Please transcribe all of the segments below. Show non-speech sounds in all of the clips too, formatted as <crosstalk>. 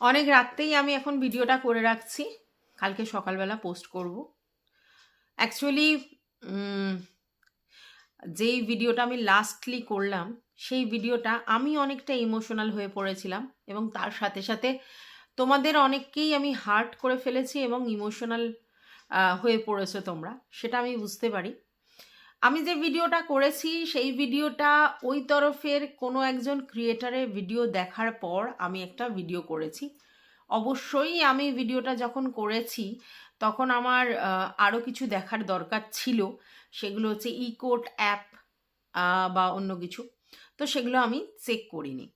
অনেক রাত্রেই আমি এখন ভিডিওটা করে রাখছি। কালকে সকালবেলা পোস্ট করব। অ্যাকচুয়ালি যেই ভিডিওটা আমি লাস্টলি করলাম, সেই ভিডিওটা আমি অনেকটা ইমোশনাল হয়ে পড়েছিলাম এবং তার সাথে সাথে তোমাদের অনেককেই আমি হার্ট করে ফেলেছি এবং ইমোশনাল হয়ে পড়েছো তোমরা। সেটা আমি বুঝতে পারি। আমি যে ভিডিওটা করেছি, সেই ভিডিওটা ওই তরফের কোনো একজন ক্রিয়েটারের ভিডিও দেখার পর আমি একটা ভিডিও করেছি। অবশ্যই আমি ভিডিওটা যখন করেছি, তখন আমার আরও কিছু দেখার দরকার ছিল। সেগুলো হচ্ছে ইকোট অ্যাপ বা অন্য কিছু। তো সেগুলো আমি চেক করিনি।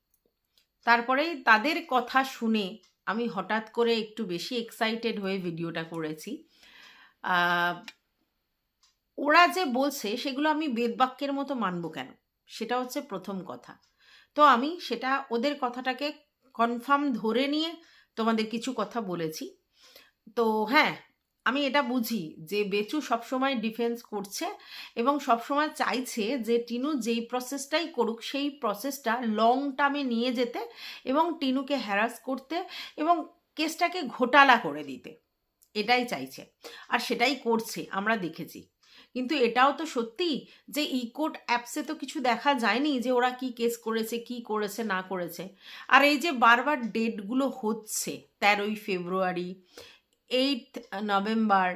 তারপরে তাদের কথা শুনে আমি হঠাৎ করে একটু বেশি এক্সাইটেড হয়ে ভিডিওটা করেছি। ওরা যে বলছে, সেগুলো আমি বেদবাক্যের মতো মানব কেন? সেটা হচ্ছে প্রথম কথা। তো আমি সেটা, ওদের কথাটাকে কনফার্ম ধরে নিয়ে তোমাদের কিছু কথা বলেছি। তো হ্যাঁ আমি এটা বুঝি যে বেচু সবসময় ডিফেন্স করছে এবং সবসময় চাইছে যে টিনু যেই প্রসেসটাই করুক, সেই প্রসেসটা লং টার্মে নিয়ে যেতে এবং টিনুকে হ্যারাস করতে এবং কেসটাকে ঘোটালা করে দিতে। এটাই চাইছে। আর সেটাই করছে, আমরা দেখেছি। কিন্তু এটাও তো সত্যি যে ইকোট অ্যাপসে তো কিছু দেখা যায়নি যে ওরা কি কেস করেছে, কি করেছে, না করেছে। আর এই যে বারবার ডেটগুলো হচ্ছে, তেরোই ফেব্রুয়ারি, এইট নভেম্বর,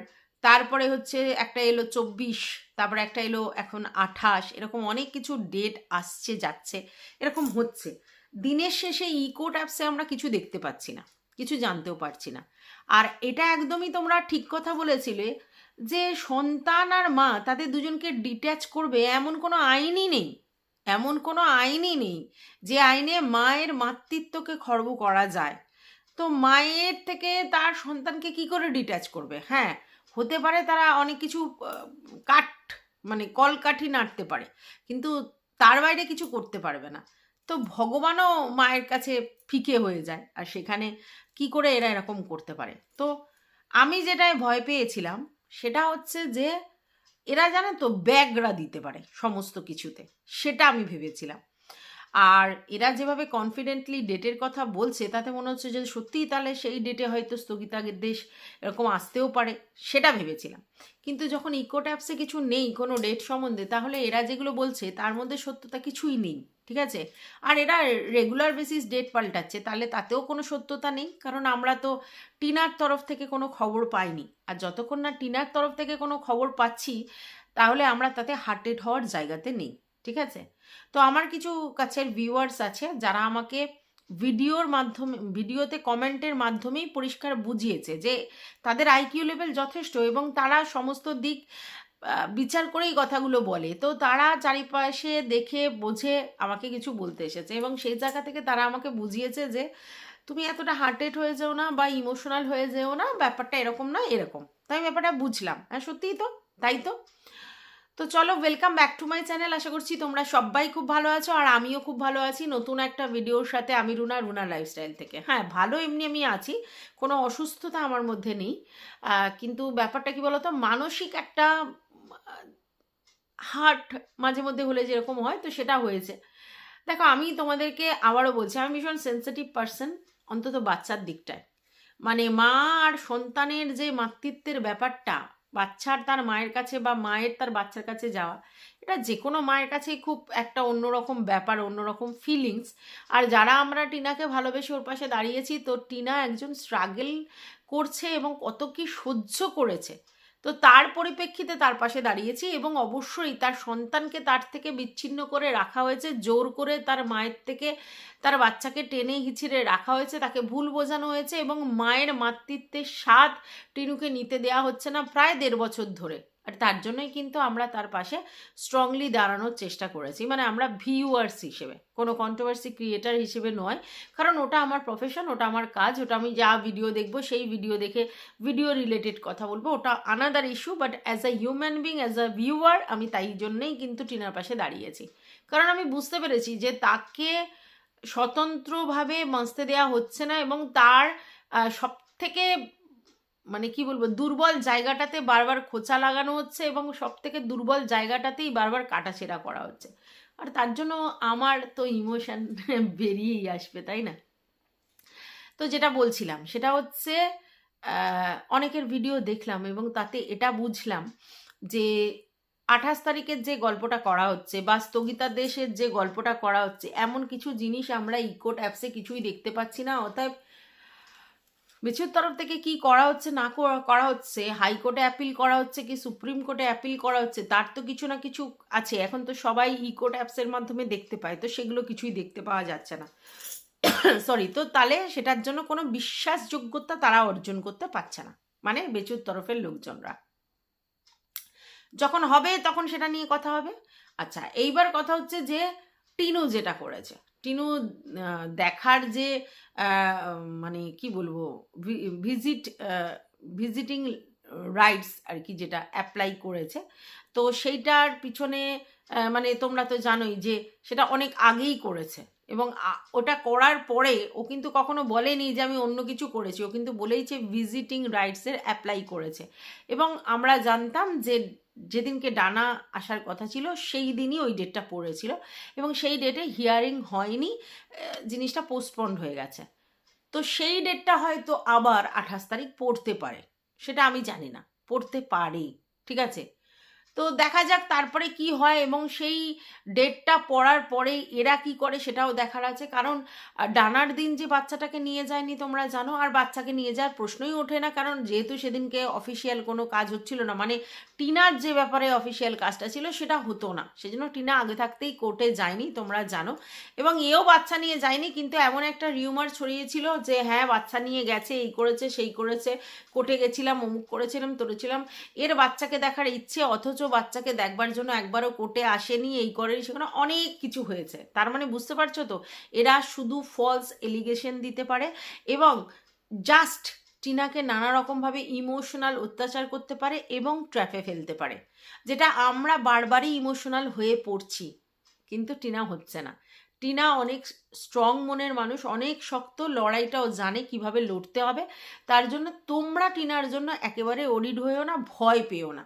তারপরে হচ্ছে একটা এলো চব্বিশ, তারপরে একটা এলো এখন আঠাশ, এরকম অনেক কিছু ডেট আসছে, যাচ্ছে, এরকম হচ্ছে। দিনের শেষে ইকোট অ্যাপসে আমরা কিছু দেখতে পাচ্ছি না, কিছু জানতেও পারছি না। আর এটা একদমই তোমরা ঠিক কথা বলেছিলে যে সন্তান আর মা তাদের দুজনকে ডিট্যাচ করবে, এমন কোনো আইনই নেই, এমন কোনো আইনই নেই যে আইনে মায়ের মাতৃত্বকে খর্ব করা যায়। তো মায়ের থেকে তার সন্তানকে কি করে ডিট্যাচ করবে? হ্যাঁ হতে পারে তারা অনেক কিছু কাঠ মানে কলকাঠি নাড়তে পারে, কিন্তু তার বাইরে কিছু করতে পারবে না। তো ভগবানও মায়ের কাছে ফিকে হয়ে যায়, আর সেখানে কি করে এরা এরকম করতে পারে? তো আমি যেটায় ভয় পেয়েছিলাম সেটা হচ্ছে যে এরা জানে তো ব্যাগরা দিতে পারে সমস্ত কিছুতে সেটা আমি ভেবেছিলাম। আর এরা যেভাবে কনফিডেন্টলি ডেটের কথা বলছে, তাতে মনে হচ্ছে যে সত্যিই তাহলে সেই ডেটে হয়তো স্থগিতাদেশ এরকম আসতেও পারে, সেটা ভেবেছিলাম। কিন্তু যখন ইকো ট্যাপসে কিছু নেই, কোনো ডেট সম্বন্ধে, তাহলে এরা যেগুলো বলছে, তার মধ্যে সত্যতা কিছুই নেই, ঠিক আছে? আর এরা রেগুলার বেসিস ডেট পাল্টাচ্ছে, তাহলে তাতেও কোনো সত্যতা নেই, কারণ আমরা তো টিনার তরফ থেকে কোনো খবর পাইনি। আর যতক্ষণ না টিনার তরফ থেকে কোনো খবর পাচ্ছি, তাহলে আমরা তাতে হার্টেড হওয়ার জায়গাতে নেই, ঠিক আছে? তো আমার কিছু কাছের ভিউয়ার্স আছে, যারা আমাকে ভিডিওর মাধ্যমে ভিডিওতে কমেন্টের মাধ্যমেই পরিষ্কার বুঝিয়েছে যে তাদের আইকিউ লেভেল যথেষ্ট এবং তারা সমস্ত দিক বিচার করেই কথাগুলো বলে। তো তারা চারিপাশে দেখে, বোঝে, আমাকে কিছু বলতে এসেছে এবং সেই জায়গা থেকে তারা আমাকে বুঝিয়েছে যে তুমি এতটা হার্টেড হয়ে যেও না বা ইমোশনাল হয়ে যেও না, ব্যাপারটা এরকম না এরকম। তাই ব্যাপারটা বুঝলাম। হ্যাঁ সত্যিই তো? তাই তো? তো চলো welcome back to my channel আশা করছি তোমরা সবাই খুব ভালো আছো আর আমিও খুব ভালো আছি নতুন একটা ভিডিওর সাথে আমি রুনা রুনা লাইফস্টাইল থেকে। হ্যাঁ ভালো এমনি আমি আছি, কোনো অসুস্থতা আমার মধ্যে নেই। কিন্তু ব্যাপারটা কি বলতো, মানসিক একটা হার্ট মাঝে মধ্যে হলে যেরকম হয়, তো সেটা হয়েছে। দেখো, আমি তোমাদেরকে আবারও বলছি, আমি ভীষণ সেন্সিটিভ পার্সন অন্তত বাচ্চার দিকটায়। মানে মা আর সন্তানের যে মাতৃত্বের ব্যাপারটা বাচ্চার তার মায়ের কাছে বা মায়ের তার বাচ্চার কাছে যাওয়া, এটা যে কোনো মায়ের কাছেই খুব একটা অন্যরকম ব্যাপার, অন্যরকম ফিলিংস আর যারা আমরা টিনাকে ভালোবেসে ওর পাশে দাঁড়িয়েছি, তো টিনা একজন স্ট্রাগল করছে এবং কত কি সহ্য করেছে। তো তার পরিপ্রেক্ষিতে তার পাশে দাঁড়িয়েছি এবং অবশ্যই তার সন্তানকে তার থেকে বিচ্ছিন্ন করে রাখা হয়েছে, জোর করে তার মায়ের থেকে তার বাচ্চাকে টেনে হিচিড়ে রাখা হয়েছে, তাকে ভুল বোঝানো হয়েছে এবং মায়ের মাতৃত্বের স্বাদ টিনুকে নিতে দেয়া হচ্ছে না প্রায় দেড় বছর ধরে। আর তার জন্যই কিন্তু আমরা তার পাশে স্ট্রংলি দাঁড়ানোর চেষ্টা করেছি। মানে আমরা ভিউয়ার্স হিসেবে, কোনো কন্ট্রোভার্সি ক্রিয়েটার হিসেবে নয়। কারণ ওটা আমার প্রফেশন ওটা আমার কাজ, ওটা আমি যা ভিডিও দেখব, সেই ভিডিও দেখে ভিডিও রিলেটেড কথা বলব। ওটা another issue but as a human being as a viewer আমি তাই জন্যই কিন্তু টিনার পাশে দাঁড়িয়েছি। কারণ আমি বুঝতে পেরেছি যে তাকে স্বতন্ত্রভাবে বাঁচতে দেওয়া হচ্ছে না এবং তার সব থেকে মানে কি বলব, দুর্বল জায়গাটাতে বারবার খোঁচা লাগানো হচ্ছে এবং সব থেকে দুর্বল জায়গাটাতেই বারবার কাটাছেড়া করা হচ্ছে। আর তার জন্য আমার তো ইমোশান <laughs> বেরিয়েই আসবে, তাই না? তো যেটা বলছিলাম, সেটা হচ্ছে অনেকের ভিডিও দেখলাম এবং তাতে এটা বুঝলাম যে আঠাশ তারিখের যে গল্পটা করা হচ্ছে বা স্থগিতাদেশের যে গল্পটা করা হচ্ছে, এমন কিছু জিনিস আমরা ইকোট অ্যাপসে কিছুই দেখতে পাচ্ছি না। অতএব বিচুর তরফ থেকে কি করা হচ্ছে, না করা- হচ্ছে? হাইকোর্টে অ্যাপিল করা হচ্ছে কি, সুপ্রিম কোর্টে অ্যাপিল করা হচ্ছে? তার তো কিছু না কিছু আছে। এখন তো সবাই ইকোট অ্যাপসের মাধ্যমে দেখতে পায়। তো সেগুলো কিছুই দেখতে পাওয়া যাচ্ছে না। <coughs> সরি তো তাহলে সেটার জন্য কোনো বিশ্বাসযোগ্যতা তারা অর্জন করতে পারছে না। মানে বেচুর তরফের লোকজনরা। যখন হবে তখন সেটা নিয়ে কথা হবে। আচ্ছা এইবার কথা হচ্ছে যে টিনু যেটা করেছে। টিনু দেখার যে মানে কি বলব ভিজিট ভিজিটিং রাইটস আর কি যেটা অ্যাপ্লাই করেছে, তো সেইটার পিছনে মানে তোমরা তো জানোই যে সেটা অনেক আগেই করেছে এবং ওটা করার পরে ও কিন্তু কখনো বলেনি যে আমি অন্য কিছু করেছি, ও কিন্তু বলেইছে ভিজিটিং রাইটসের অ্যাপ্লাই করেছে এবং আমরা জানতাম যে যেদিনকে ডানা আসার কথা ছিল, সেই দিনই ওই ডেটটা পড়েছিল এবং সেই ডেটে হিয়ারিং হয়নি জিনিসটা পোস্টপন্ড হয়ে গেছে। তো সেই ডেটটা হয়তো আবার আঠাশ তারিখ পড়তে পারে, সেটা আমি জানি না, পড়তে পারি ঠিক আছে? তো দেখা যাক তারপরে কি হয় এবং সেই ডেটটা পড়ার পরে এরা কি করে সেটাও দেখার আছে। কারণ ডানার দিন যে বাচ্চাটাকে নিয়ে যায়নি তোমরা জানো, আর বাচ্চাকে নিয়ে যাওয়ার প্রশ্নই ওঠে না। কারণ, যেহেতু সেদিনকে অফিসিয়াল কোনো কাজ হচ্ছিল না মানে টিনার যে ব্যাপারে অফিসিয়াল কাজটা ছিল সেটা হতো না। সেজন্য টিনা আগে থাকতেই কোর্টে যায়নি, তোমরা জানো। এবং এও বাচ্চা নিয়ে যায়নি, কিন্তু এমন একটা রিউমার ছড়িয়েছিল যে হ্যাঁ বাচ্চা নিয়ে গেছে, এই করেছে, সেই করেছে কোর্টে গেছিলাম, অমুক করেছিলাম, তরেছিলাম। এর বাচ্চাকে দেখার ইচ্ছে অথচ বাচ্চাকে দেখবার জন্য একবারও কোর্টে আসেনি, এই করেনি, সেখানে অনেক কিছু হয়েছে। তার মানে বুঝতে পারছ তো? এরা শুধু ফলস এলিগেশন দিতে পারে এবং জাস্ট টিনাকে নানা রকমভাবে ইমোশনাল অত্যাচার করতে পারে এবং ট্র্যাপে ফেলতে পারে, যেটা আমরা বারবারই ইমোশনাল হয়ে পড়ছি, কিন্তু টিনা হচ্ছে না। টিনা অনেক স্ট্রং মনের মানুষ, অনেক শক্ত, লড়াইটাও জানে কীভাবে লড়তে হবে, তার জন্য তোমরা টিনার জন্য একেবারে অডিড হয়েও না, ভয় পেও না।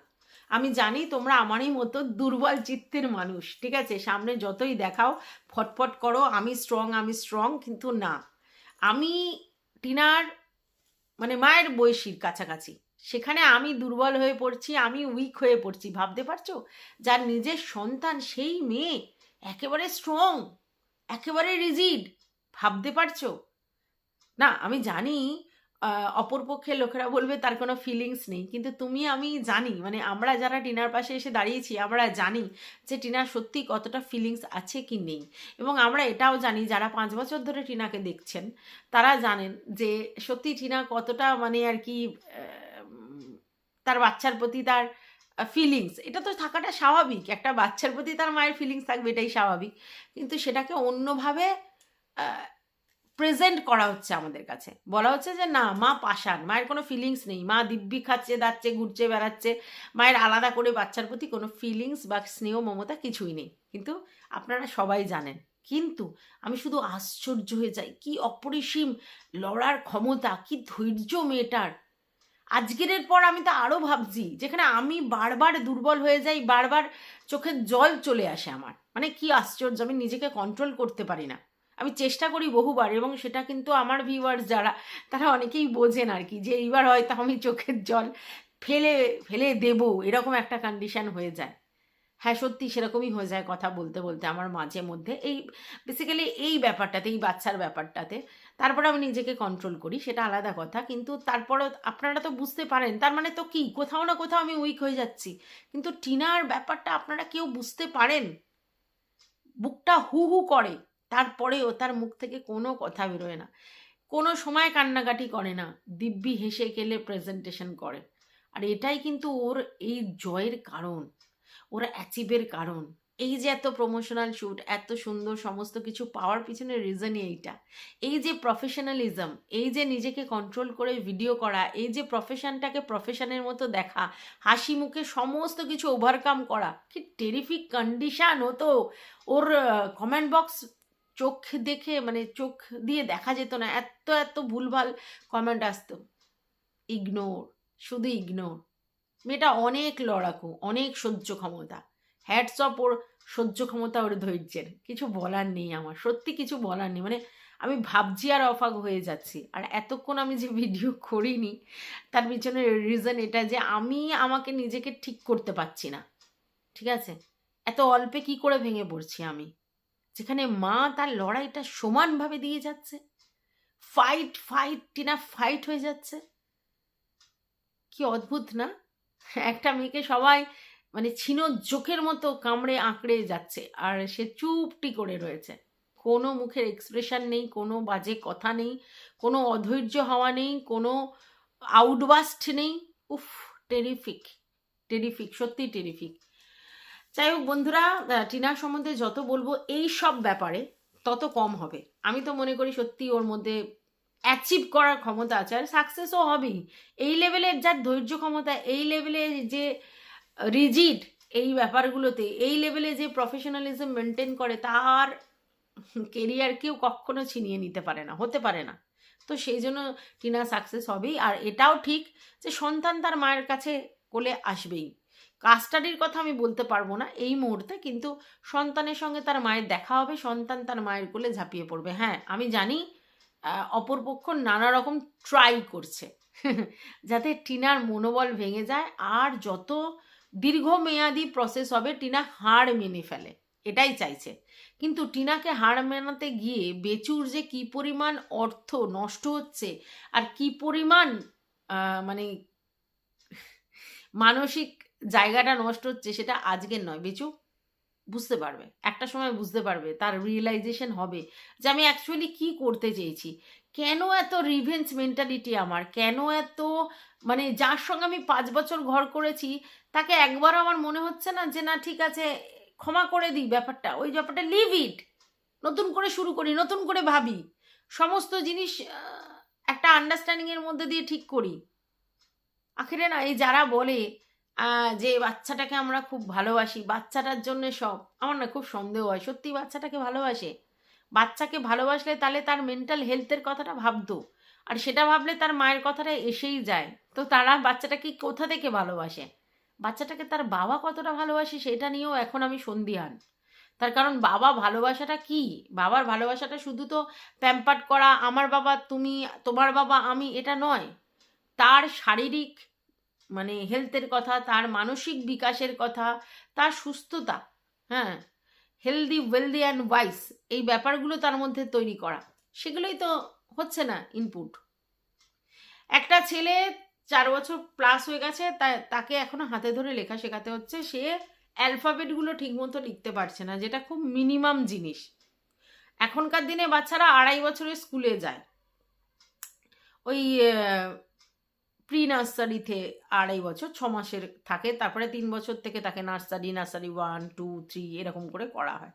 আমি জানি তোমরা আমারই মতো দুর্বল চিত্তের মানুষ, ঠিক আছে? সামনে যতই দেখাও, ফটফট করো, আমি স্ট্রং আমি স্ট্রং কিন্তু না। আমি টিনার মানে মায়ের বয়সীর কাছাকাছি। সেখানে আমি দুর্বল হয়ে পড়ছি, আমি উইক হয়ে পড়ছি, ভাবতে পারছ? যার নিজের সন্তান সেই মেয়ে, একেবারে স্ট্রং একেবারে রিজিড ভাবতে পারছ? না, আমি জানি অপরপক্ষের লোকেরা বলবে তার কোনো ফিলিংস নেই। কিন্তু তুমি, আমি জানি মানে আমরা যারা টিনার পাশে এসে দাঁড়িয়েছি, আমরা জানি যে টিনার সত্যি কতটা ফিলিংস আছে কি নেই। এবং আমরা এটাও জানি, যারা পাঁচ বছর ধরে টিনাকে দেখছেন, তারা জানেন যে সত্যি টিনা কতটা মানে আর কি তার বাচ্চার প্রতি তার ফিলিংস এটা তো থাকাটা স্বাভাবিক। একটা বাচ্চার প্রতি তার মায়ের ফিলিংস থাকবে, এটাই স্বাভাবিক। কিন্তু সেটাকে অন্যভাবে প্রেজেন্ট করা হচ্ছে আমাদের কাছে। বলা হচ্ছে যে, না, মা পাশান, মায়ের কোনো ফিলিংস নেই। মা দিব্যি খাচ্ছে, দাচ্ছে, ঘুরছে, বেড়াচ্ছে। মায়ের আলাদা করে বাচ্চার প্রতি কোনো ফিলিংস বা স্নেহ, মমতা কিছুই নেই। কিন্তু আপনারা সবাই জানেন। কিন্তু আমি শুধু আশ্চর্য হয়ে যাই, কি অপরিসীম লড়ার ক্ষমতা, কি ধৈর্য মেয়েটার। আজকের পর আমি তো আরও ভাবছি, যেখানে আমি বারবার দুর্বল হয়ে যাই, বারবার চোখের জল চলে আসে আমার। মানে কি আশ্চর্য, আমি নিজেকে কন্ট্রোল করতে পারি না। আমি চেষ্টা করি বহুবার এবং সেটা কিন্তু আমার ভিউয়ার্স যারা, তারা অনেকেই বোঝেন আর কি যে এইবার হয়তো আমি চোখের জল ফেলে ফেলে দেবো, এরকম একটা কন্ডিশন হয়ে যায়। হ্যাঁ সত্যি সেরকমই হয়ে যায় কথা বলতে বলতে আমার মাঝে মধ্যে। এই বেসিক্যালি এই ব্যাপারটাতে, এই বাচ্চার ব্যাপারটাতে, তারপরে আমি নিজেকে কন্ট্রোল করি, সেটা আলাদা কথা। কিন্তু তারপরে আপনারা তো বুঝতে পারেন, তার মানে তো কি? কোথাও না কোথাও আমি উইক হয়ে যাচ্ছি। কিন্তু টিনার ব্যাপারটা আপনারা কেউ বুঝতে পারেন? বুকটা হু হু করে। তারপরেও তার মুখ থেকে কোনো কথা বেরোয় না। কোনো সময় কান্নাকাটি করে না, দিব্যি হেসে গেলে প্রেজেন্টেশন করে। আর এটাই কিন্তু ওর এই জয়ের কারণ, ওর অ্যাচিভের কারণ। এই যে এত প্রমোশনাল শ্যুট এত সুন্দর সমস্ত কিছু পাওয়ার পিছনে রিজনই এইটা। এই যে প্রফেশনালিজম এই যে নিজেকে কন্ট্রোল করে ভিডিও করা, এই যে প্রফেশনটাকে প্রফেশনের মতো দেখা, হাসি মুখে সমস্ত কিছু ওভারকাম করা, কি টেরিফিক কন্ডিশান হতো। ওর কমেন্ট বক্স চোখ দেখে মানে চোখ দিয়ে দেখা যেত না। এত এত ভুলভাল কমেন্ট আসতো। ইগনোর শুধু ইগনোর মেয়েটা অনেক লড়াকু, অনেক সহ্য ক্ষমতা। হ্যাটস অফ ওর সহ্য ক্ষমতা ওর ধৈর্যের। কিছু বলার নেই আমার, সত্যি কিছু বলার নেই। মানে আমি ভাবছি আর অফাক হয়ে যাচ্ছি। আর এতক্ষণ আমি যে ভিডিও করিনি, তার পিছনে রিজন এটা যে আমি আমাকে নিজেকে ঠিক করতে পারছি না। ঠিক আছে? এত অল্পে কি করে ভেঙে পড়ছি আমি? যেখানে মা তার লড়াইটা সমানভাবে দিয়ে যাচ্ছে। ফাইট ফাইট টিনা ফাইট হয়ে যাচ্ছে। কি অদ্ভুত, না? একটা মেয়েকে সবাই মানে ছিন জোকের মতো কামড়ে আঁকড়ে যাচ্ছে আর সে চুপটি করে রয়েছে। কোনো মুখের এক্সপ্রেশন নেই, কোনো বাজে কথা নেই, কোনো অধৈর্য হওয়া নেই, কোনো আউটবাস্ট নেই। উফ টেরিফিক টেরিফিক সত্যি টেরিফিক যাই হোক বন্ধুরা টিনার সম্বন্ধে যত বলব এই সব ব্যাপারে তত কম হবে। আমি তো মনে করি সত্যি ওর মধ্যে অ্যাচিভ করার ক্ষমতা আছে আর সাকসেসও হবেই। এই লেভেলের যার ধৈর্য ক্ষমতা, এই লেভেলে যে রিজিড এই ব্যাপারগুলোতে, এই লেভেলে যে প্রফেশনালিজম মেনটেন করে, তার কেরিয়ার কেউ কখনো ছিনিয়ে নিতে পারে না, হতে পারে না। তো সেই জন্য টিনা সাকসেস হবেই। আর এটাও ঠিক যে সন্তান তার মায়ের কাছে কোলে আসবেই। কাস্টাডির কথা আমি বলতে পারব না এই মুহূর্তে, কিন্তু সন্তানের সঙ্গে তার মায়ের দেখা হবে, সন্তান তার মায়ের কোলে ঝাঁপিয়ে পড়বে। হ্যাঁ আমি জানি অপরপক্ষ নানা রকম ট্রাই করছে, <laughs> যাতে টিনার মনোবল ভেঙে যায় আর যত দীর্ঘমেয়াদী প্রসেস হবে, টিনা হাড় মেনে ফেলে, এটাই চাইছে। কিন্তু টিনাকে হাড় মেনাতে গিয়ে বেচুর যে কি পরিমাণ অর্থ নষ্ট হচ্ছে আর কি পরিমাণ মানে মানসিক জায়গাটা নষ্ট হচ্ছে সেটা আজকের নয়, বেচু। বুঝতে পারবে। একটা সময় বুঝতে পারবে, তার রিয়েলাইজেশন হবে যে আমি অ্যাকচুয়ালি কি করতে চেয়েছি। কেন এত রিভেঞ্জ মেন্টালিটি আমার? কেন এত মানে যার সঙ্গে আমি পাঁচ বছর ঘর করেছি, তাকে একবার আমার মনে হচ্ছে না যে না, ঠিক আছে, ক্ষমা করে দিই ব্যাপারটা। ওই ব্যাপারটা লিভ ইট নতুন করে শুরু করি, নতুন করে ভাবি। সমস্ত জিনিস একটা আন্ডারস্ট্যান্ডিংয়ের মধ্যে দিয়ে ঠিক করি। আখেরে না, এই যারা বলে যে বাচ্চাটাকে আমরা খুব ভালোবাসি, বাচ্চাটার জন্য সব, আমার না খুব সন্দেহ হয়। সত্যি বাচ্চাটাকে ভালোবাসে? বাচ্চাকে ভালোবাসলে তাহলে তার মেন্টাল হেলথের কথাটা ভাবতো। আর সেটা ভাবলে তার মায়ের কথাটা এসেই যায়। তো তারা বাচ্চাটাকে কোথা থেকে ভালোবাসে? বাচ্চাটাকে তার বাবা কতটা ভালোবাসে সেটা নিয়েও এখন আমি সন্দিহান। তার কারণ বাবা ভালোবাসাটা কি? বাবার ভালোবাসাটা শুধু তো প্যাম্পার্ট করা, আমার বাবা, তুমি, তোমার বাবা, আমি, এটা নয়। তার শারীরিক মানে হেলথের কথা, তার মানসিক বিকাশের কথা, তার সুস্থতা হ্যাঁ? হেলদি ওয়েলদি অ্যান্ড ওয়াইস এই ব্যাপারগুলো তার মধ্যে তৈরি করা। সেগুলোই তো হচ্ছে না ইনপুট একটা ছেলে চার বছর প্লাস হয়ে গেছে তাকে এখনও হাতে ধরে লেখা শেখাতে হচ্ছে, সে অ্যালফাবেটগুলো ঠিকমতো লিখতে পারছে না, যেটা খুব মিনিমাম জিনিস। এখনকার দিনে বাচ্চারা আড়াই বছরের স্কুলে যায়। ওই প্রি নার্সারিতে আড়াই বছর, ছ মাসের থাকে। তারপরে তিন বছর থেকে তাকে nursery nursery one, two, three এরকম করে করা হয়।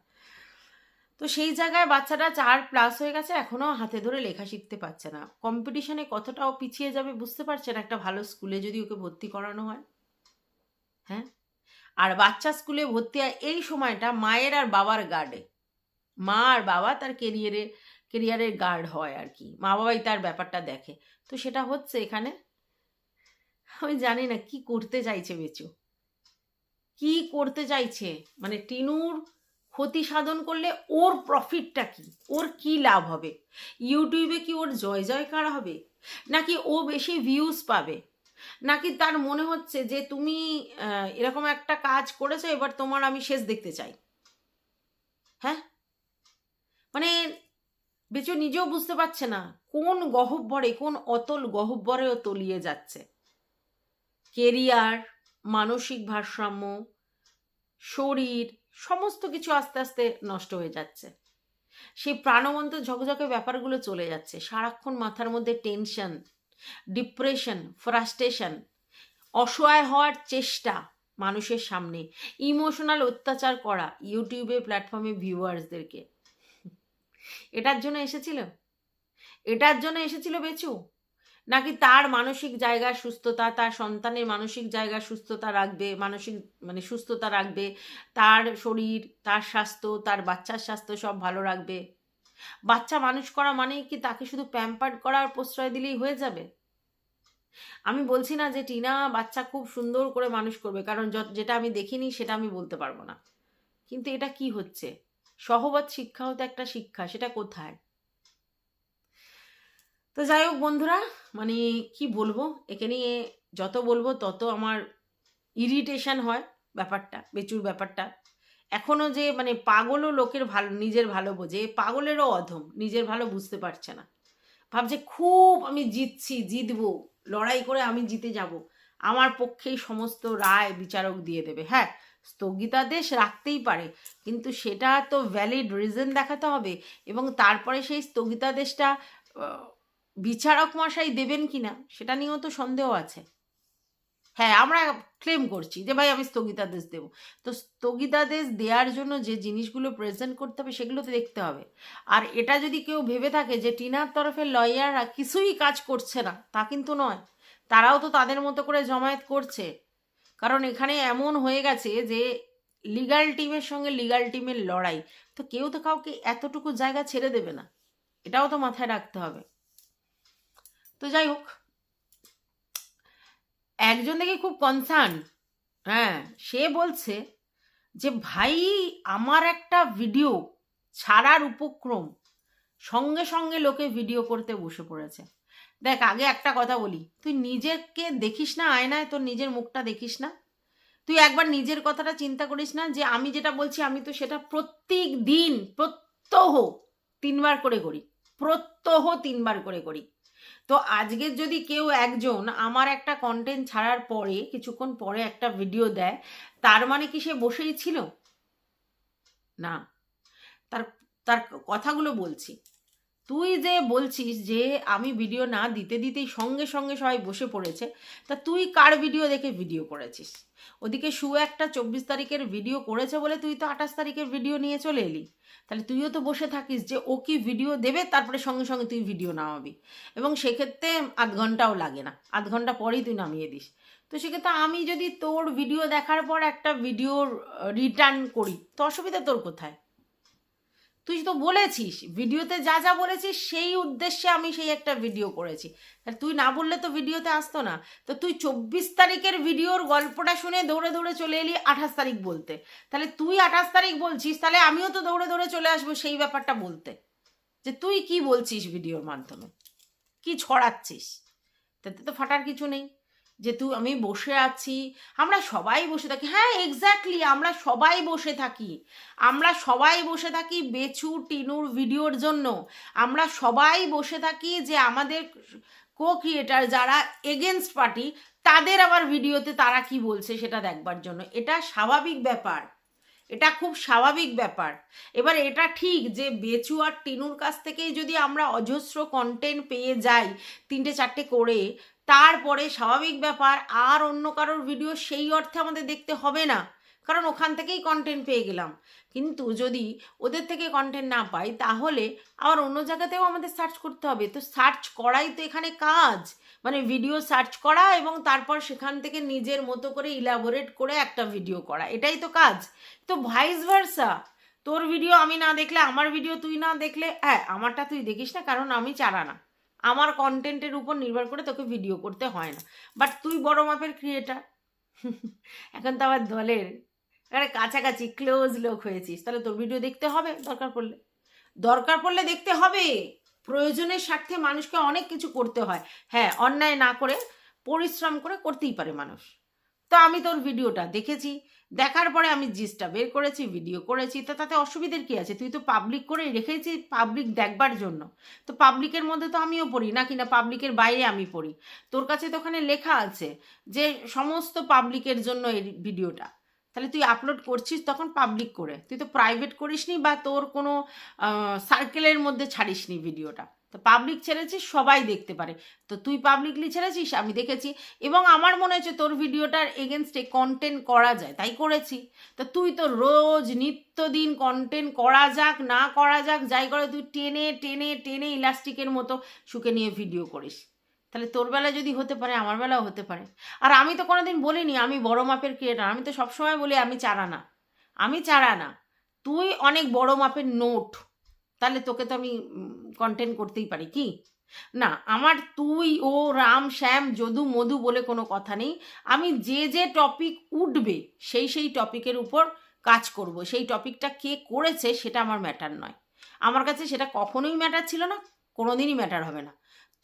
তো সেই জায়গায় বাচ্চাটা চার প্লাস হয়ে গেছে এখনও হাতে ধরে লেখা শিখতে পারছে না। কম্পিটিশনে কতটাও পিছিয়ে যাবে বুঝতে পারছেন একটা ভালো স্কুলে যদি ওকে ভর্তি করানো হয়। হ্যাঁ? আর বাচ্চা স্কুলে ভর্তি হয় এই সময়টা মায়ের আর বাবার গার্ডে মা আর বাবা তার কেরিয়ারে কেরিয়ারের গার্ড হয় আর কি। মা বাবাই তার ব্যাপারটা দেখে। তো সেটা হচ্ছে এখানে আমি জানি না কি করতে চাইছে বেচু। কি করতে চাইছে? মানে টিনুর ক্ষতি সাধন করলে ওর প্রফিটটা কি? ওর কি লাভ হবে? ইউটিউবে কি ওর জয় জয়কার হবে? নাকি ও বেশি ভিউজ পাবে? নাকি তার মনে হচ্ছে যে তুমি এরকম একটা কাজ করেছ, এবার তোমার আমি শেষ দেখতে চাই? হ্যাঁ? মানে বেচু নিজেও বুঝতে পারছে না কোন গহব্বরে, কোন অতল গহব্বরে ও তলিয়ে যাচ্ছে। কেরিয়ার, মানসিক ভারসাম্য, শরীর, সমস্ত কিছু আস্তে আস্তে নষ্ট হয়ে যাচ্ছে। সেই প্রাণবন্ত ঝকঝকে ব্যাপারগুলো চলে যাচ্ছে। সারাক্ষণ মাথার মধ্যে টেনশন ডিপ্রেশন ফ্রাস্ট্রেশন অসহায় হওয়ার চেষ্টা মানুষের সামনে। ইমোশনাল অত্যাচার করা ইউটিউবে প্ল্যাটফর্মে ভিউয়ার্সদেরকে এটার জন্য এসেছিল? এটার জন্য এসেছিল বেচু? নাকি তার মানসিক জায়গার সুস্থতা, তার সন্তানের মানসিক জায়গার সুস্থতা রাখবে, মানসিক মানে সুস্থতা রাখবে, তার শরীর, তার স্বাস্থ্য, তার বাচ্চার স্বাস্থ্য সব ভালো রাখবে? বাচ্চা মানুষ করা মানেই কি তাকে শুধু প্যাম্পার্ড করার প্রশ্রয় দিলেই হয়ে যাবে? আমি বলছি না যে টিনা বাচ্চা খুব সুন্দর করে মানুষ করবে, কারণ যেটা আমি দেখিনি সেটা আমি বলতে পারব না। কিন্তু এটা কি হচ্ছে? সহবত শিক্ষাও তো একটা শিক্ষা, সেটা কোথায়? তো যাই হোক বন্ধুরা মানে কি বলব, একে নিয়ে যত বলব তত আমার ইরিটেশন হয় ব্যাপারটা বেচুর ব্যাপারটা। এখনও যে মানে পাগলও লোকের ভালো, নিজের ভালো বোঝে পাগলেরও অধম, নিজের ভালো বুঝতে পারছে না। ভাবছে খুব আমি জিতছি, জিতবো, লড়াই করে আমি জিতে যাব। আমার পক্ষেই সমস্ত রায় বিচারক দিয়ে দেবে। হ্যাঁ স্থগিতাদেশ রাখতেই পারে, কিন্তু সেটা তো ভ্যালিড রিজন দেখাতে হবে এবং তারপরে সেই স্থগিতাদেশটা বিচারক মশাই দেবেন কি না সেটা নিয়েও তো সন্দেহ আছে। হ্যাঁ আমরা ক্লেম করছি যে, ভাই, আমি স্থগিতাদেশ দেবো। তো স্থগিতাদেশ দেওয়ার জন্য যে জিনিসগুলো প্রেজেন্ট করতে হবে সেগুলো তো দেখতে হবে। আর এটা যদি কেউ ভেবে থাকে যে, টিনার তরফের লয়াররা কিছুই কাজ করছে না, তা কিন্তু নয়। তারাও তো তাদের মতো করে জমায়েত করছে। কারণ এখানে এমন হয়ে গেছে যে লিগাল টিমের সঙ্গে লিগাল টিমের লড়াই। তো কেউ তো কাউকে এতটুকু জায়গা ছেড়ে দেবে না। এটাও তো মাথায় রাখতে হবে। তো যাই হোক। একজন দেখে খুব কনসার্ন হ্যাঁ সে বলছে যে, ভাই, আমার একটা ভিডিও ছাড়ার উপক্রম, সঙ্গে সঙ্গে লোকে ভিডিও করতে বসে পড়েছে। দেখ, আগে একটা কথা বলি, তুই নিজেকে দেখিস না আয়নায়, তোর নিজের মুখটা দেখিস না। তুই একবার নিজের কথাটা চিন্তা করিস না যে, আমি যেটা বলছি, আমি তো সেটা প্রত্যেক দিন প্রত্যহ তিনবার করে করি, প্রত্যহ তিনবার করে করি। তো আজকের যদি কেউ একজন আমার একটা কন্টেন্ট ছাড়ার পরে, কিছুক্ষণ পরে একটা ভিডিও দেয়, তার মানে কি সে বসেই ছিল? না। তার তার কথাগুলো বলছি। তুই যে বলছিস যে আমি ভিডিও না দিতে দিতেই সঙ্গে সঙ্গে সবাই বসে পড়েছে, তা তুই কার ভিডিও দেখে ভিডিও করেছিস? ওদিকে শু একটা চব্বিশ তারিখের ভিডিও করেছে বলে তুই তো আঠাশ তারিখের ভিডিও নিয়ে চলে এলি। তাহলে তুইও তো বসে থাকিস যে ও কি ভিডিও দেবে, তারপরে সঙ্গে সঙ্গে তুই ভিডিও নামাবি। এবং সেক্ষেত্রে আধ ঘন্টাও লাগে না। আধ ঘণ্টা পরেই তুই নামিয়ে দিস। তো সেক্ষেত্রে আমি যদি তোর ভিডিও দেখার পর একটা ভিডিওর রিটার্ন করি, তো অসুবিধা তোর কোথায়? তুই তো বলেছিস, ভিডিওতে যা যা বলেছিস সেই উদ্দেশ্যে আমি সেই একটা ভিডিও করেছি। তুই না বললে তো ভিডিওতে আসতো না। তো তুই চব্বিশ তারিখের ভিডিওর গল্পটা শুনে দৌড়ে দৌড়ে চলে এলি আঠাশ তারিখ বলতে। তাহলে তুই আঠাশ তারিখ বলছিস, তাহলে আমিও তো দৌড়ে দৌড়ে চলে আসব সেই ব্যাপারটা বলতে। যে তুই কি বলছিস ভিডিওর মাধ্যমে? কি ছড়াচ্ছিস? তাতে তো ফাটার কিছু নেই। যে তুই, আমি বসে আছি। আমরা সবাই বসে থাকি। হ্যাঁ এক্স্যাক্টলি আমরা সবাই বসে থাকি। আমরা সবাই বসে থাকি বেচু, টিনুর ভিডিওর জন্য। আমরা সবাই বসে থাকি যে আমাদের কো ক্রিয়েটার যারা এগেনস্ট পার্টি তাদের আবার ভিডিওতে তারা কি বলছে সেটা দেখবার জন্য। এটা স্বাভাবিক ব্যাপার। এটা খুব স্বাভাবিক ব্যাপার। এবার এটা ঠিক যে বেচু আর টিনুর কাছ থেকেই যদি আমরা অজস্র কন্টেন্ট পেয়ে যাই তিনটে চারটে করে তারপরে স্বাভাবিক ব্যাপার, আর অন্য কারোর ভিডিও সেই অর্থে আমাদের দেখতে হবে না। কারণ ওখান থেকেই কন্টেন্ট পেয়ে গেলাম। কিন্তু যদি ওদের থেকে কন্টেন্ট না পাই, তাহলে আবার অন্য জায়গাতেও আমাদের সার্চ করতে হবে। তো সার্চ করাই তো এখানে কাজ। মানে ভিডিও সার্চ করা এবং তারপর সেখান থেকে নিজের মতো করে ইলাবোরেট করে একটা ভিডিও করা। এটাই তো কাজ। তো ভাইস ভার্সা তোর ভিডিও আমি না দেখলে, আমার ভিডিও তুই না দেখলে হ্যাঁ আমারটা তুই দেখিস না, কারণ আমি চারা না। আমার কন্টেন্টের উপর নির্ভর করে তোকে ভিডিও করতে হয় না। বাট তুই বড় মাপের ক্রিয়েটার এখন তো আবার দলের। এখানে কাছাকাছি ক্লোজ লোক হয়েছিস। তাহলে তোর ভিডিও দেখতে হবে, দরকার পড়লে। দরকার পড়লে দেখতে হবে। প্রয়োজনের স্বার্থে মানুষকে অনেক কিছু করতে হয়। হ্যাঁ অন্যায় না করে, পরিশ্রম করে করতেই পারে মানুষ। তো আমি তোর ভিডিওটা দেখেছি। দেখার পরে আমি জিসটা বের করেছি ভিডিও করেছি, তো তাতে অসুবিধের কি আছে? তুই তো পাবলিক করে রেখেছি পাবলিক দেখবার জন্য। তো পাবলিকের মধ্যে তো আমিও পড়ি, না কিনা পাবলিকের বাইরে আমি পড়ি। তোর কাছে তো ওখানে লেখা আছে যে সমস্ত পাবলিকের জন্য এই ভিডিওটা তাহলে তুই আপলোড করছিস তখন পাবলিক করে। তুই তো প্রাইভেট করিসনি বা তোর কোনো সার্কেলের মধ্যে ছাড়িসনি ভিডিওটা তো পাবলিক ছেড়েছিস, সবাই দেখতে পারে। তো তুই পাবলিকলি ছেড়েছিস, আমি দেখেছি। এবং আমার মনে হচ্ছে তোর ভিডিওটার এগেনস্টে কন্টেন্ট করা যায়, তাই করেছি। তো তুই তো রোজ নিত্যদিন কন্টেন্ট করা যাক, না করা যাক, যাই করে তুই টেনে টেনে টেনে ইলাস্টিকের মতো শুকে নিয়ে ভিডিও করিস। তাহলে তোর বেলায় যদি হতে পারে, আমার বেলাও হতে পারে। আর আমি তো কোনোদিন বলিনি, আমি বড় মাপের ক্রিয়েটার আমি তো সবসময় বলি আমি চারা না। আমি চারা না। তুই অনেক বড় মাপের নোট তাহলে তোকে তো আমি কন্টেন্ট করতেই পারি, কি? না, আমার তুই, ও, রাম, শ্যাম, যদু, মধু বলে কোনো কথা নেই। আমি যে যে টপিক উঠবে, সেই সেই টপিকের উপর কাজ করব। সেই টপিকটা কে করেছে সেটা আমার ম্যাটার নয়। আমার কাছে সেটা কখনোই ম্যাটার ছিল না, কোনোদিনই ম্যাটার হবে না।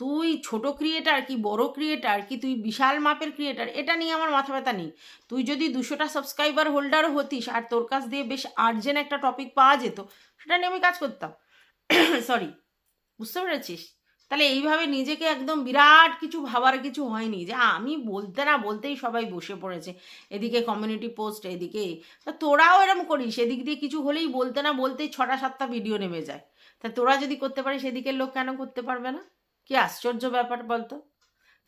তুই ছোট ক্রিয়েটার কি বড় ক্রিয়েটার কি তুই বিশাল মাপের ক্রিয়েটার এটা নিয়ে আমার মাথা ব্যথা নেই। তুই যদি দুশোটা সাবস্ক্রাইবার হোল্ডারও হতিস আর তোর কাছ দিয়ে বেশ আর্জেন্ট একটা টপিক পাওয়া যেত, সেটা নিয়ে আমি কাজ করতাম। <coughs> সরি বুঝতে পেরেছিস? তাহলে এইভাবে নিজেকে একদম বিরাট কিছু ভাবার কিছু হয়নি যে আমি বলতে না বলতেই সবাই বসে পড়েছে। এদিকে কমিউনিটি পোস্ট এদিকে তা তোরাও এরম করিস। এদিক দিয়ে কিছু হলেই বলতে না বলতেই ছটা সাতটা ভিডিও নেমে যায়। তা তোরা যদি করতে পারিস, এদিকের লোক কেন করতে পারবে না? কি আশ্চর্য ব্যাপার বলতো?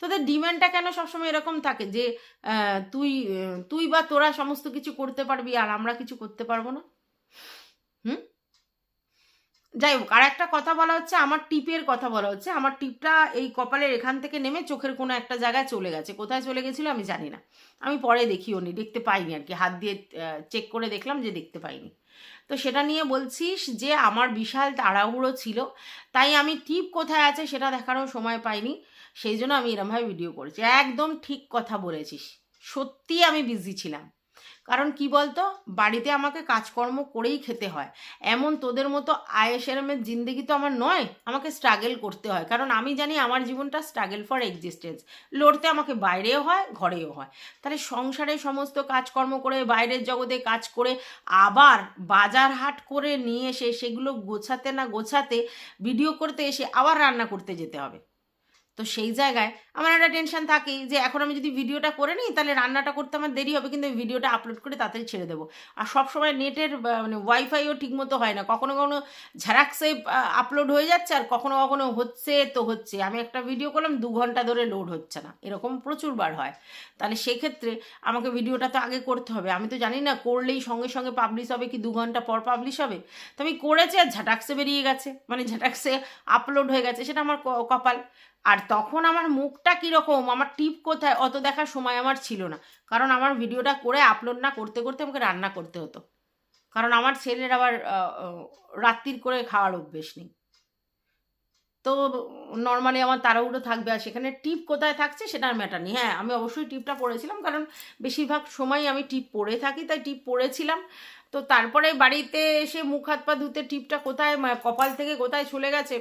তোদের ডিমান্ডটা কেন সবসময় এরকম থাকে যে তুই তুই বা তোরা সমস্ত কিছু করতে পারবি আর আমরা কিছু করতে পারব না? হুম? যাই হোক আর একটা কথা বলা হচ্ছে, আমার টিপের কথা বলা হচ্ছে। আমার টিপটা এই কপালের এখান থেকে নেমে চোখের কোনো একটা জায়গায় চলে গেছে। কোথায় চলে গেছিল আমি জানি না। আমি পরে দেখিও নি দেখতে পাইনি আর কি। হাত দিয়ে চেক করে দেখলাম যে দেখতে পাইনি। তো সেটা নিয়ে বলছিস যে আমার বিশাল তাড়াহুড়ো ছিল, তাই আমি টিপ কোথায় আছে সেটা দেখারও সময় পাইনি, সেই জন্য আমি এরমভাবে ভিডিও করেছি। একদম ঠিক কথা বলেছিস সত্যি আমি বিজি ছিলাম। কারণ কি বলতো? বাড়িতে আমাকে কাজকর্ম করেই খেতে হয়। এমন তোদের মতো আয়েসেরামের জিন্দগি তো আমার নয়, আমাকে স্ট্রাগল করতে হয়। কারণ আমি জানি আমার জীবনটা স্ট্রাগল ফর এক্সিস্টেন্স লড়তে আমাকে বাইরেও হয়, ঘরেও হয়। তাহলে সংসারে সমস্ত কাজকর্ম করে, বাইরের জগতে কাজ করে, আবার বাজার হাট করে নিয়ে এসে সেগুলো গোছাতে না গোছাতে ভিডিও করতে এসে আবার রান্না করতে যেতে হবে। তো সেই জায়গায় আমার একটা টেনশন থাকেই যে এখন আমি যদি ভিডিওটা করে নিই, তাহলে রান্নাটা করতে আমার দেরি হবে, কিন্তু ভিডিওটা আপলোড করে তাড়াতাড়ি ছেড়ে দেবো। আর সব সময় নেটের মানে ওয়াইফাইও ঠিকমতো হয় না। কখনো কখনো ঝারাক্সে আপলোড হয়ে যাচ্ছে আর কখনো কখনো হচ্ছে তো হচ্ছে। আমি একটা ভিডিও করলাম, দু ঘণ্টা ধরে লোড হচ্ছে না। এরকম প্রচুরবার হয়। তাহলে সেক্ষেত্রে আমাকে ভিডিওটা তো আগে করতে হবে। আমি তো জানি না, করলেই সঙ্গে সঙ্গে পাবলিশ হবে কি দু ঘণ্টা পর পাবলিশ হবে? তো আমি করেছি আর ঝাটাক্সে বেরিয়ে গেছে। মানে ঝাটাক্সে আপলোড হয়ে গেছে। সেটা আমার কপাল। আর তখন আমার মুখটা কীরকম? আমার টিপ কোথায়? অত দেখার সময় আমার ছিল না। কারণ আমার ভিডিওটা করে আপলোড না করতে করতে আমাকে রান্না করতে হতো। কারণ আমার ছেলের আবার রাত্রির করে খাওয়ার অভ্যেস নেই। তো নর্মালি আমার তাড়াহুড়ো থাকবে আর সেখানে টিপ কোথায় থাকছে সেটা আর ম্যাটার নেই। হ্যাঁ আমি অবশ্যই টিপটা পড়েছিলাম কারণ বেশিরভাগ সময় আমি টিপ পরে থাকি, তাই টিপ পরেছিলাম তো তারপরে বাড়িতে এসে মুখ হাত পা ধুতে টিপটা কোথায় কপাল থেকে কোথায় চলে গেছে?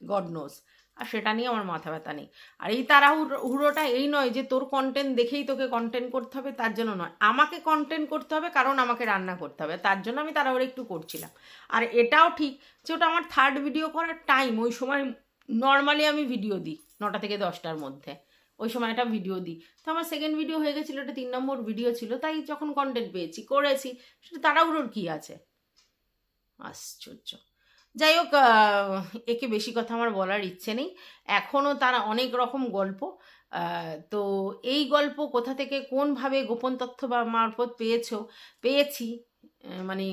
গড নোস আর সেটা নিয়ে আমার মাথা ব্যথা নেই। আর এই তাড়াহুড়োটা এই নয় যে তোর কন্টেন্ট দেখেই তোকে কন্টেন্ট করতে হবে, তার জন্য নয়। আমাকে কন্টেন্ট করতে হবে, কারণ আমাকে রান্না করতে হবে। তার জন্য আমি তাড়াহুড়ো একটু করছিলাম। আর এটাও ঠিক যে ওটা আমার থার্ড ভিডিও করার টাইম ওই সময় নর্মালি আমি ভিডিও দিই নটা থেকে দশটার মধ্যে। ওই সময় একটা ভিডিও দিই। তো আমার সেকেন্ড ভিডিও হয়ে গেছিল এটা তিন নম্বর ভিডিও ছিল, তাই যখন কন্টেন্ট পেয়েছি, করেছি, সেটা তাড়াহুড়োর কী আছে? আশ্চর্য। যাই হোক একে বেশি কথা আমার বলার ইচ্ছে নেই। এখনও তার অনেক রকম গল্প। তো এই গল্প কোথা থেকে কোনভাবে গোপন তথ্য বা মারফত পেয়েছ, পেয়েছি মানে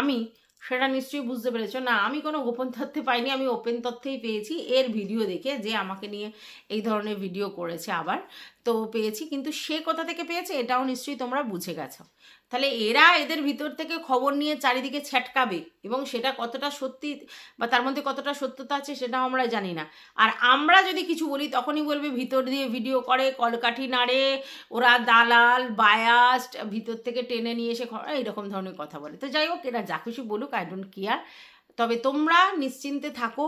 আমি সেটা নিশ্চয়ই বুঝতে পেরেছ। না, আমি কোনো গোপন তথ্যে পাইনি, আমি ওপেন তথ্যেই পেয়েছি। এর ভিডিও দেখে যে আমাকে নিয়ে এই ধরনের ভিডিও করেছে আবার। তো পেয়েছি, কিন্তু সে কোথা থেকে পেয়েছে এটাও নিশ্চয়ই তোমরা বুঝে গেছো। তাহলে এরা এদের ভিতর থেকে খবর নিয়ে চারিদিকে ছ্যাটকাবে এবং সেটা কতটা সত্যি বা তার মধ্যে কতটা সত্যতা আছে সেটাও আমরা জানি না। আর আমরা যদি কিছু বলি, তখনই বলবে ভিতর দিয়ে ভিডিও করে, কলকাঠি নাড়ে, ওরা দালাল বায়াস্ট ভিতর থেকে টেনে নিয়ে এসে এইরকম ধরনের কথা বলে। তো যাই হোক, এরা যা খুশি বলুক আই ডোন্ট কেয়ার তবে তোমরা নিশ্চিন্তে থাকো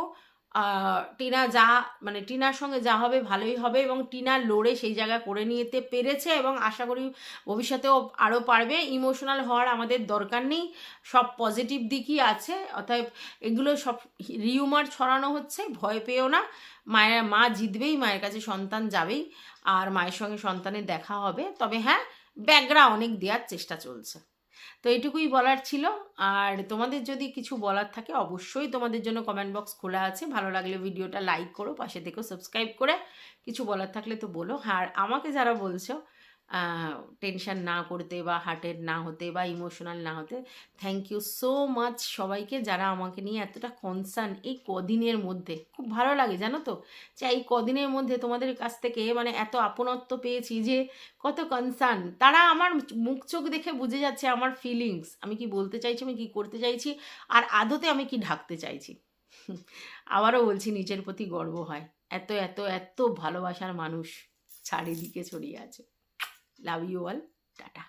টিনা যা মানে টিনার সঙ্গে যা হবে ভালোই হবে এবং টিনা লড়ে সেই জায়গা করে নিতে পেরেছে এবং আশা করি ভবিষ্যতেও আরও পারবে। ইমোশনাল হওয়ার আমাদের দরকার নেই, সব পজিটিভ দিকই আছে, অতএব এগুলো সব রিউমার ছড়ানো হচ্ছে, ভয় পেও না, মায়ের, মা জিতবেই, মায়ের কাছে সন্তান যাবেই, আর মায়ের সঙ্গে সন্তানের দেখা হবে। তবে হ্যাঁ ব্যাগরা অনেক দেওয়ার চেষ্টা চলছে। তো এটুকুই বলার ছিল। আর তোমাদের যদি কিছু বলার থাকে অবশ্যই তোমাদের জন্য কমেন্ট বক্স খোলা আছে। ভালো লাগলে ভিডিওটা লাইক করো, পাশে দেখো সাবস্ক্রাইব করে কিছু বলার থাকলে তো বলো। আর আমাকে যারা বলছো টেনশন না করতে বা হার্টের না হতে বা ইমোশনাল না হতে থ্যাংক ইউ সো মাচ সবাইকে যারা আমাকে নিয়ে এতটা কনসার্ন এই কদিনের মধ্যে। খুব ভালো লাগে, জানো তো? যে এই কদিনের মধ্যে তোমাদের কাছ থেকে মানে এত আপনত্ব পেয়েছি যে কত কনসার্ন তারা আমার মুখ চোখ দেখে বুঝে যাচ্ছে আমার ফিলিংস আমি কি বলতে চাইছি, আমি কি করতে চাইছি, আর আদতে আমি কি ঢাকতে চাইছি? আবারও বলছি, নিজের প্রতি গর্ব হয়। এত এত এত ভালোবাসার মানুষ চারিদিকে ছড়িয়ে আছে। Love you all tata